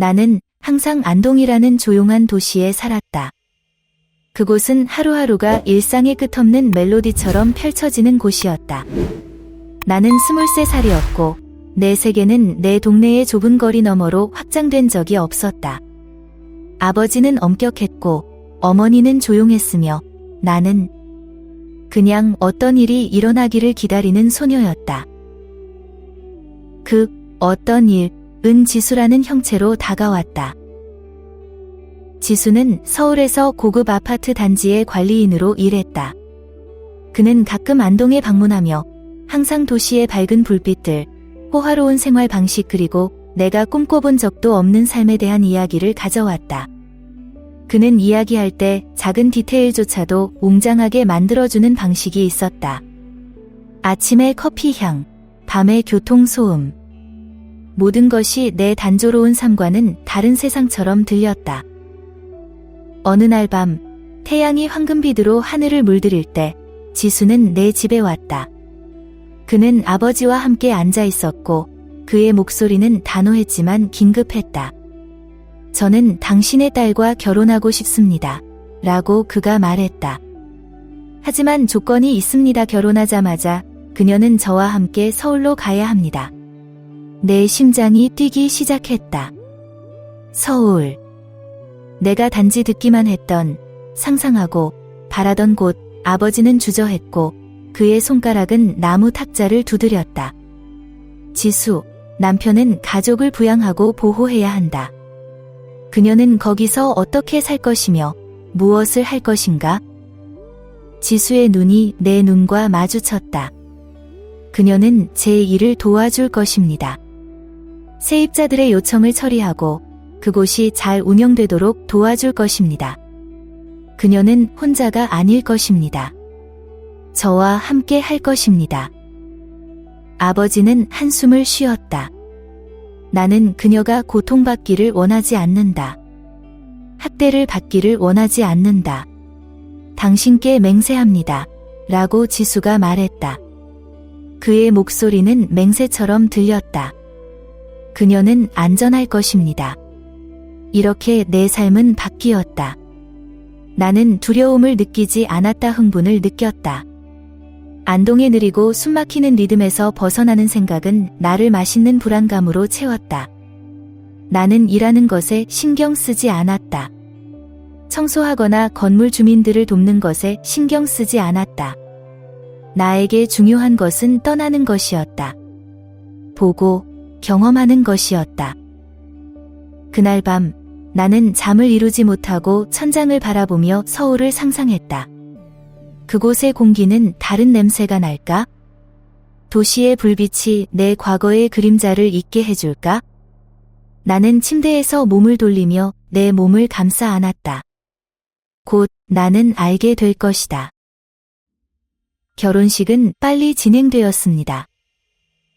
나는 항상 안동이라는 조용한 도시에 살았다. 그곳은 하루하루가 일상의 끝없는 멜로디처럼 펼쳐지는 곳이었다. 나는 23살이었고, 내 세계는 내 동네의 좁은 거리 너머로 확장된 적이 없었다. 아버지는 엄격했고, 어머니는 조용했으며, 나는 그냥 어떤 일이 일어나기를 기다리는 소녀였다. 그 어떤 일, 은 지수라는 형체로 다가왔다. 지수는 서울에서 고급 아파트 단지의 관리인으로 일했다. 그는 가끔 안동에 방문하며 항상 도시의 밝은 불빛들, 호화로운 생활 방식 그리고 내가 꿈꿔본 적도 없는 삶에 대한 이야기를 가져왔다. 그는 이야기할 때 작은 디테일조차도 웅장하게 만들어주는 방식이 있었다. 아침의 커피 향, 밤의 교통 소음. 모든 것이 내 단조로운 삶과는 다른 세상처럼 들렸다. 어느 날 밤, 태양이 황금빛으로 하늘을 물들일 때, 지수는 내 집에 왔다. 그는 아버지와 함께 앉아 있었고, 그의 목소리는 단호했지만 긴급했다. 저는 당신의 딸과 결혼하고 싶습니다. 라고 그가 말했다. 하지만 조건이 있습니다. 결혼하자마자 그녀는 저와 함께 서울로 가야 합니다. 내 심장이 뛰기 시작했다. 서울. 내가 단지 듣기만 했던, 상상하고, 바라던 곳, 아버지는 주저했고, 그의 손가락은 나무 탁자를 두드렸다. 지수, 남편은 가족을 부양하고 보호해야 한다. 그녀는 거기서 어떻게 살 것이며, 무엇을 할 것인가? 지수의 눈이 내 눈과 마주쳤다. 그녀는 제 일을 도와줄 것입니다. 세입자들의 요청을 처리하고 그곳이 잘 운영되도록 도와줄 것입니다. 그녀는 혼자가 아닐 것입니다. 저와 함께 할 것입니다. 아버지는 한숨을 쉬었다. 나는 그녀가 고통받기를 원하지 않는다. 학대를 받기를 원하지 않는다. 당신께 맹세합니다. 라고 지수가 말했다. 그의 목소리는 맹세처럼 들렸다. 그녀는 안전할 것입니다. 이렇게 내 삶은 바뀌었다. 나는 두려움을 느끼지 않았다 흥분을 느꼈다. 안동의 느리고 숨막히는 리듬에서 벗어나는 생각은 나를 맛있는 불안감으로 채웠다. 나는 일하는 것에 신경 쓰지 않았다. 청소하거나 건물 주민들을 돕는 것에 신경 쓰지 않았다. 나에게 중요한 것은 떠나는 것이었다. 보고 경험하는 것이었다. 그날 밤 나는 잠을 이루지 못하고 천장을 바라보며 서울을 상상했다. 그곳의 공기는 다른 냄새가 날까? 도시의 불빛이 내 과거의 그림자를 잊게 해줄까? 나는 침대에서 몸을 돌리며 내 몸을 감싸 안았다. 곧 나는 알게 될 것이다. 결혼식은 빨리 진행되었습니다.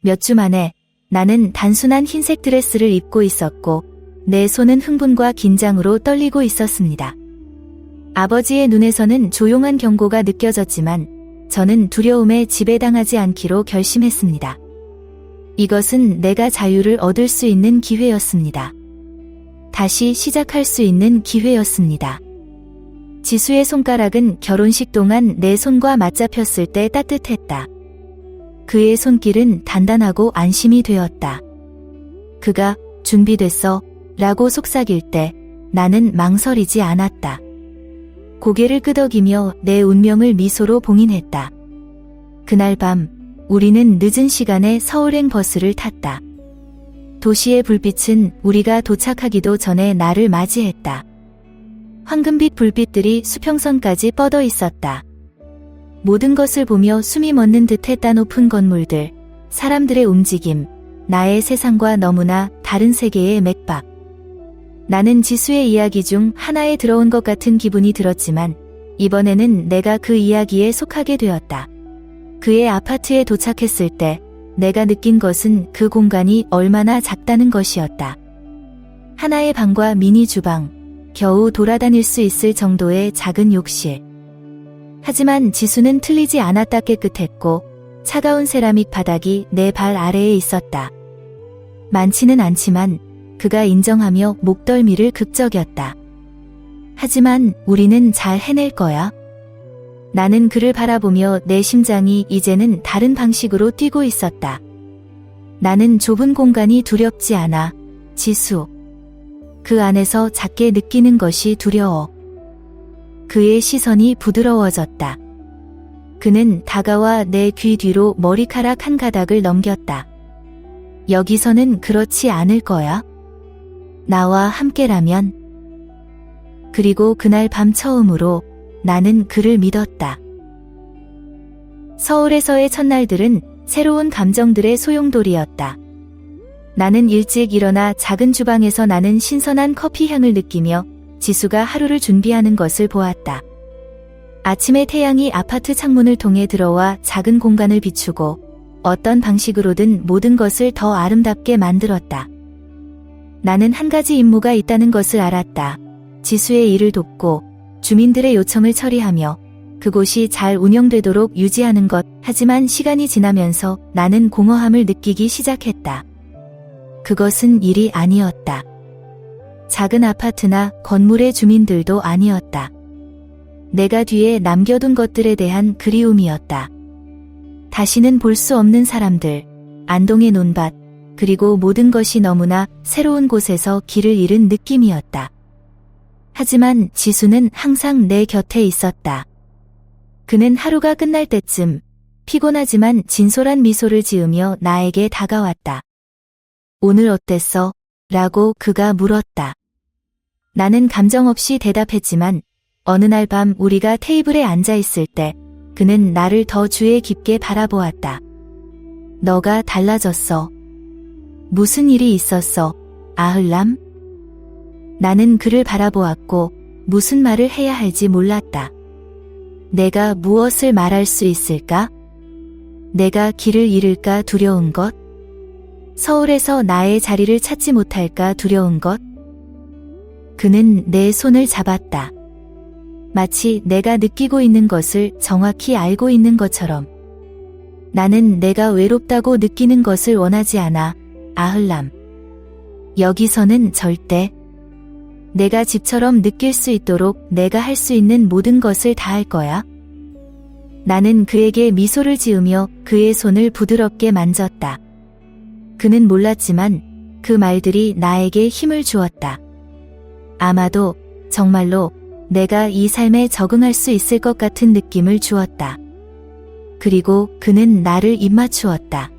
몇 주 만에 나는 단순한 흰색 드레스를 입고 있었고 내 손은 흥분과 긴장으로 떨리고 있었습니다. 아버지의 눈에서는 조용한 경고가 느껴졌지만 저는 두려움에 지배당하지 않기로 결심했습니다. 이것은 내가 자유를 얻을 수 있는 기회였습니다. 다시 시작할 수 있는 기회였습니다. 지수의 손가락은 결혼식 동안 내 손과 맞잡혔을 때 따뜻했다. 그의 손길은 단단하고 안심이 되었다. 그가 준비됐어 라고 속삭일 때 나는 망설이지 않았다. 고개를 끄덕이며 내 운명을 미소로 봉인했다. 그날 밤 우리는 늦은 시간에 서울행 버스를 탔다. 도시의 불빛은 우리가 도착하기도 전에 나를 맞이했다. 황금빛 불빛들이 수평선까지 뻗어 있었다. 모든 것을 보며 숨이 멎는 듯했다 높은 건물들, 사람들의 움직임, 나의 세상과 너무나 다른 세계의 맥박. 나는 지수의 이야기 중 하나에 들어온 것 같은 기분이 들었지만 이번에는 내가 그 이야기에 속하게 되었다. 그의 아파트에 도착했을 때 내가 느낀 것은 그 공간이 얼마나 작다는 것이었다. 하나의 방과 미니 주방, 겨우 돌아다닐 수 있을 정도의 작은 욕실. 하지만 지수는 틀리지 않았다 깨끗했고 차가운 세라믹 바닥이 내 발 아래에 있었다. 많지는 않지만 그가 인정하며 목덜미를 극적였다. 하지만 우리는 잘 해낼 거야. 나는 그를 바라보며 내 심장이 이제는 다른 방식으로 뛰고 있었다. 나는 좁은 공간이 두렵지 않아. 지수. 그 안에서 작게 느끼는 것이 두려워. 그의 시선이 부드러워졌다. 그는 다가와 내 귀 뒤로 머리카락 한 가닥을 넘겼다. 여기서는 그렇지 않을 거야. 나와 함께라면. 그리고 그날 밤 처음으로 나는 그를 믿었다. 서울에서의 첫날들은 새로운 감정들의 소용돌이였다. 나는 일찍 일어나 작은 주방에서 나는 신선한 커피 향을 느끼며 지수가 하루를 준비하는 것을 보았다. 아침에 태양이 아파트 창문을 통해 들어와 작은 공간을 비추고 어떤 방식으로든 모든 것을 더 아름답게 만들었다. 나는 한 가지 임무가 있다는 것을 알았다. 지수의 일을 돕고 주민들의 요청을 처리하며 그곳이 잘 운영되도록 유지하는 것. 하지만 시간이 지나면서 나는 공허함을 느끼기 시작했다. 그것은 일이 아니었다. 작은 아파트나 건물의 주민들도 아니었다. 내가 뒤에 남겨둔 것들에 대한 그리움이었다. 다시는 볼 수 없는 사람들, 안동의 논밭, 그리고 모든 것이 너무나 새로운 곳에서 길을 잃은 느낌이었다. 하지만 지수는 항상 내 곁에 있었다. 그는 하루가 끝날 때쯤 피곤하지만 진솔한 미소를 지으며 나에게 다가왔다. 오늘 어땠어? 라고 그가 물었다. 나는 감정 없이 대답했지만 어느 날 밤 우리가 테이블에 앉아 있을 때 그는 나를 더 주의 깊게 바라보았다. 너가 달라졌어. 무슨 일이 있었어? 아흘람? 나는 그를 바라보았고 무슨 말을 해야 할지 몰랐다. 내가 무엇을 말할 수 있을까? 내가 길을 잃을까 두려운 것? 서울에서 나의 자리를 찾지 못할까 두려운 것? 그는 내 손을 잡았다. 마치 내가 느끼고 있는 것을 정확히 알고 있는 것처럼. 나는 내가 외롭다고 느끼는 것을 원하지 않아. 아흘람. 여기서는 절대 내가 집처럼 느낄 수 있도록 내가 할 수 있는 모든 것을 다 할 거야. 나는 그에게 미소를 지으며 그의 손을 부드럽게 만졌다. 그는 몰랐지만 그 말들이 나에게 힘을 주었다. 아마도 정말로 내가 이 삶에 적응할 수 있을 것 같은 느낌을 주었다. 그리고 그는 나를 입맞추었다.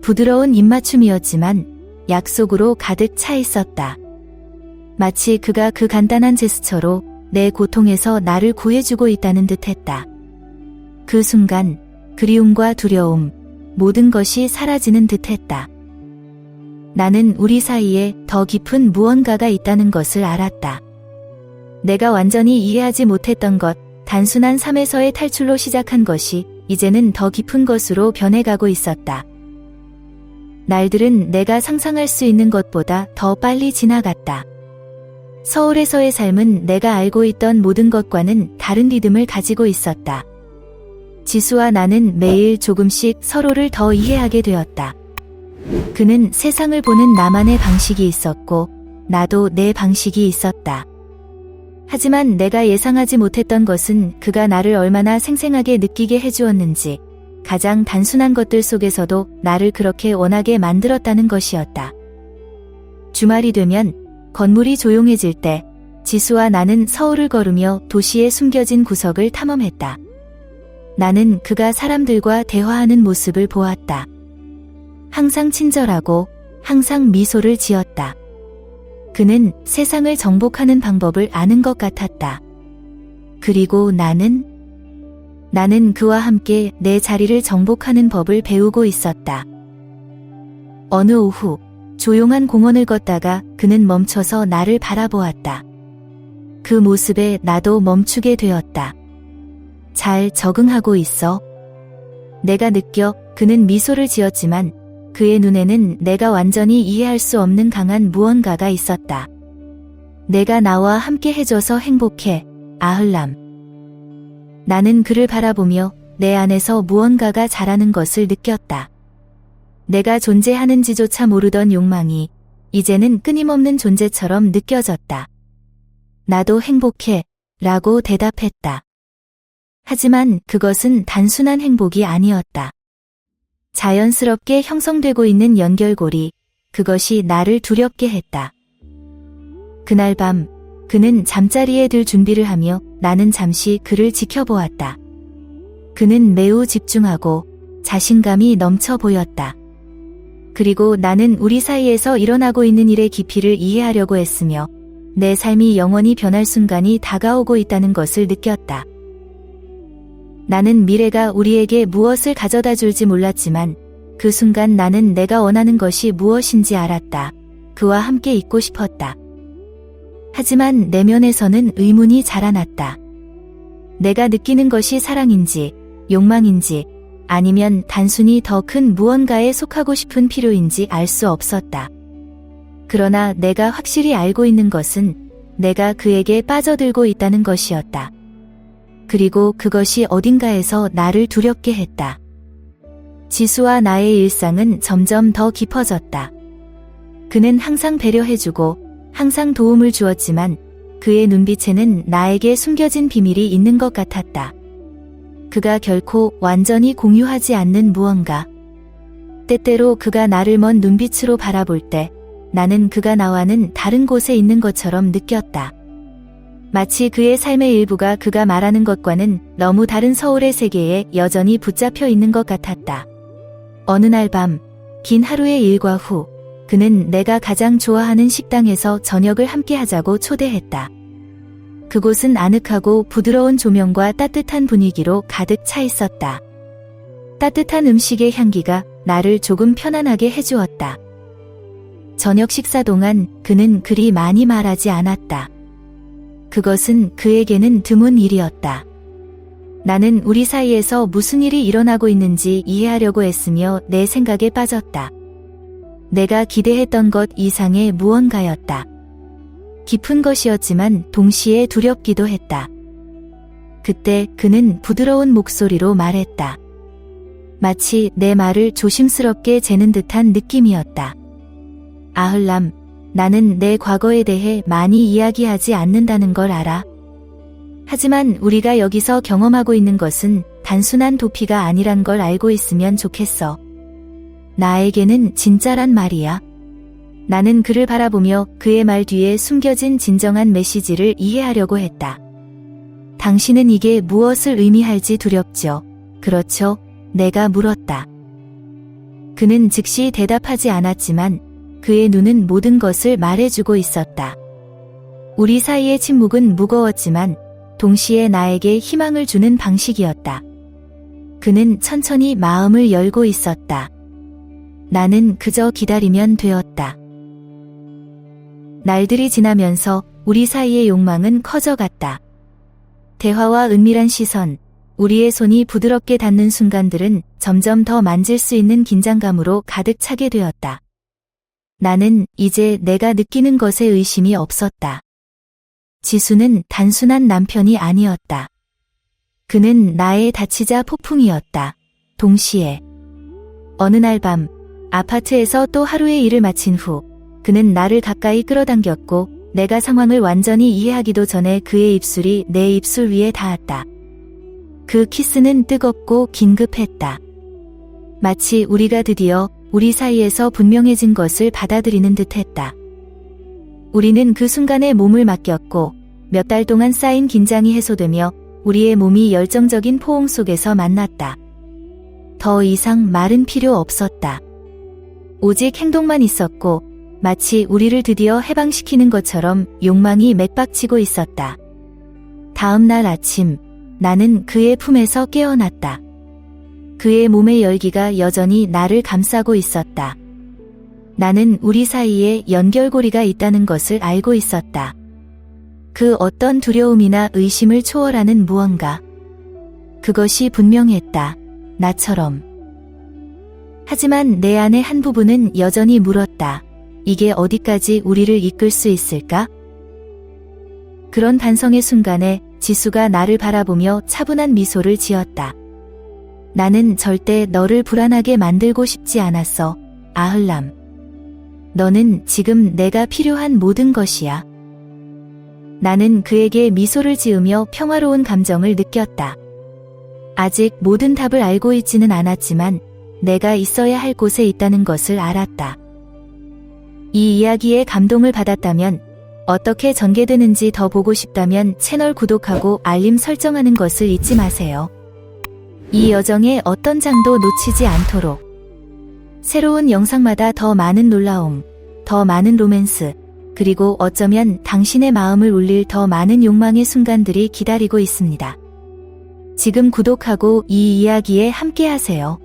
부드러운 입맞춤이었지만 약속으로 가득 차 있었다. 마치 그가 그 간단한 제스처로 내 고통에서 나를 구해주고 있다는 듯 했다. 그 순간 그리움과 두려움, 모든 것이 사라지는 듯 했다. 나는 우리 사이에 더 깊은 무언가가 있다는 것을 알았다. 내가 완전히 이해하지 못했던 것, 단순한 삶에서의 탈출로 시작한 것이 이제는 더 깊은 것으로 변해가고 있었다. 날들은 내가 상상할 수 있는 것보다 더 빨리 지나갔다. 서울에서의 삶은 내가 알고 있던 모든 것과는 다른 리듬을 가지고 있었다. 지수와 나는 매일 조금씩 서로를 더 이해하게 되었다. 그는 세상을 보는 나만의 방식이 있었고, 나도 내 방식이 있었다. 하지만 내가 예상하지 못했던 것은 그가 나를 얼마나 생생하게 느끼게 해주었는지, 가장 단순한 것들 속에서도 나를 그렇게 원하게 만들었다는 것이었다. 주말이 되면 건물이 조용해질 때 지수와 나는 서울을 걸으며 도시의 숨겨진 구석을 탐험했다. 나는 그가 사람들과 대화하는 모습을 보았다. 항상 친절하고 항상 미소를 지었다. 그는 세상을 정복하는 방법을 아는 것 같았다. 그리고 나는 나는 그와 함께 내 자리를 정복하는 법을 배우고 있었다. 어느 오후 조용한 공원을 걷다가 그는 멈춰서 나를 바라보았다. 그 모습에 나도 멈추게 되었다. 잘 적응하고 있어. 내가 느껴 그는 미소를 지었지만 그의 눈에는 내가 완전히 이해할 수 없는 강한 무언가가 있었다. 내가 나와 함께 해줘서 행복해, 아흘람. 나는 그를 바라보며 내 안에서 무언가가 자라는 것을 느꼈다. 내가 존재하는지조차 모르던 욕망이 이제는 끊임없는 존재처럼 느껴졌다. 나도 행복해 라고 대답했다. 하지만 그것은 단순한 행복이 아니었다. 자연스럽게 형성되고 있는 연결고리, 그것이 나를 두렵게 했다. 그날 밤, 그는 잠자리에 들 준비를 하며 나는 잠시 그를 지켜보았다. 그는 매우 집중하고 자신감이 넘쳐 보였다. 그리고 나는 우리 사이에서 일어나고 있는 일의 깊이를 이해하려고 했으며 내 삶이 영원히 변할 순간이 다가오고 있다는 것을 느꼈다. 나는 미래가 우리에게 무엇을 가져다 줄지 몰랐지만 그 순간 나는 내가 원하는 것이 무엇인지 알았다. 그와 함께 있고 싶었다. 하지만 내면에서는 의문이 자라났다. 내가 느끼는 것이 사랑인지, 욕망인지, 아니면 단순히 더 큰 무언가에 속하고 싶은 필요인지 알 수 없었다. 그러나 내가 확실히 알고 있는 것은 내가 그에게 빠져들고 있다는 것이었다. 그리고 그것이 어딘가에서 나를 두렵게 했다. 지수와 나의 일상은 점점 더 깊어졌다. 그는 항상 배려해주고 항상 도움을 주었지만 그의 눈빛에는 나에게 숨겨진 비밀이 있는 것 같았다. 그가 결코 완전히 공유하지 않는 무언가. 때때로 그가 나를 먼 눈빛으로 바라볼 때 나는 그가 나와는 다른 곳에 있는 것처럼 느꼈다. 마치 그의 삶의 일부가 그가 말하는 것과는 너무 다른 서울의 세계에 여전히 붙잡혀 있는 것 같았다. 어느 날 밤, 긴 하루의 일과 후, 그는 내가 가장 좋아하는 식당에서 저녁을 함께 하자고 초대했다. 그곳은 아늑하고 부드러운 조명과 따뜻한 분위기로 가득 차 있었다. 따뜻한 음식의 향기가 나를 조금 편안하게 해주었다. 저녁 식사 동안 그는 그리 많이 말하지 않았다. 그것은 그에게는 드문 일이었다. 나는 우리 사이에서 무슨 일이 일어나고 있는지 이해하려고 했으며 내 생각에 빠졌다. 내가 기대했던 것 이상의 무언가였다. 깊은 것이었지만 동시에 두렵기도 했다. 그때 그는 부드러운 목소리로 말했다. 마치 내 말을 조심스럽게 재는 듯한 느낌이었다. 아흘람, 나는 내 과거에 대해 많이 이야기하지 않는다는 걸 알아. 하지만 우리가 여기서 경험하고 있는 것은 단순한 도피가 아니란 걸 알고 있으면 좋겠어. 나에게는 진짜란 말이야. 나는 그를 바라보며 그의 말 뒤에 숨겨진 진정한 메시지를 이해하려고 했다. 당신은 이게 무엇을 의미할지 두렵죠. 그렇죠? 내가 물었다. 그는 즉시 대답하지 않았지만 그의 눈은 모든 것을 말해주고 있었다. 우리 사이의 침묵은 무거웠지만 동시에 나에게 희망을 주는 방식이었다. 그는 천천히 마음을 열고 있었다. 나는 그저 기다리면 되었다. 날들이 지나면서 우리 사이의 욕망은 커져갔다. 대화와 은밀한 시선, 우리의 손이 부드럽게 닿는 순간들은 점점 더 만질 수 있는 긴장감으로 가득 차게 되었다. 나는 이제 내가 느끼는 것에 의심이 없었다. 지수는 단순한 남편이 아니었다. 그는 나의 다치자 폭풍이었다. 동시에 어느 날 밤 아파트에서 또 하루의 일을 마친 후 그는 나를 가까이 끌어당겼고 내가 상황을 완전히 이해하기도 전에 그의 입술이 내 입술 위에 닿았다. 그 키스는 뜨겁고 긴급했다. 마치 우리가 드디어 우리 사이에서 분명해진 것을 받아들이는 듯 했다. 우리는 그 순간에 몸을 맡겼고 몇 달 동안 쌓인 긴장이 해소되며 우리의 몸이 열정적인 포옹 속에서 만났다. 더 이상 말은 필요 없었다. 오직 행동만 있었고 마치 우리를 드디어 해방시키는 것처럼 욕망이 맥박치고 있었다. 다음 날 아침 나는 그의 품에서 깨어났다. 그의 몸의 열기가 여전히 나를 감싸고 있었다. 나는 우리 사이에 연결고리가 있다는 것을 알고 있었다. 그 어떤 두려움이나 의심을 초월하는 무언가. 그것이 분명했다. 나처럼. 하지만 내 안의 한 부분은 여전히 물었다. 이게 어디까지 우리를 이끌 수 있을까? 그런 반성의 순간에 지수가 나를 바라보며 차분한 미소를 지었다. 나는 절대 너를 불안하게 만들고 싶지 않았어. 아흘람. 너는 지금 내가 필요한 모든 것이야. 나는 그에게 미소를 지으며 평화로운 감정을 느꼈다. 아직 모든 답을 알고 있지는 않았지만 내가 있어야 할 곳에 있다는 것을 알았다. 이 이야기에 감동을 받았다면 어떻게 전개되는지 더 보고 싶다면 채널 구독하고 알림 설정하는 것을 잊지 마세요. 이 여정의 어떤 장도 놓치지 않도록 새로운 영상마다 더 많은 놀라움, 더 많은 로맨스, 그리고 어쩌면 당신의 마음을 울릴 더 많은 욕망의 순간들이 기다리고 있습니다. 지금 구독하고 이 이야기에 함께 하세요.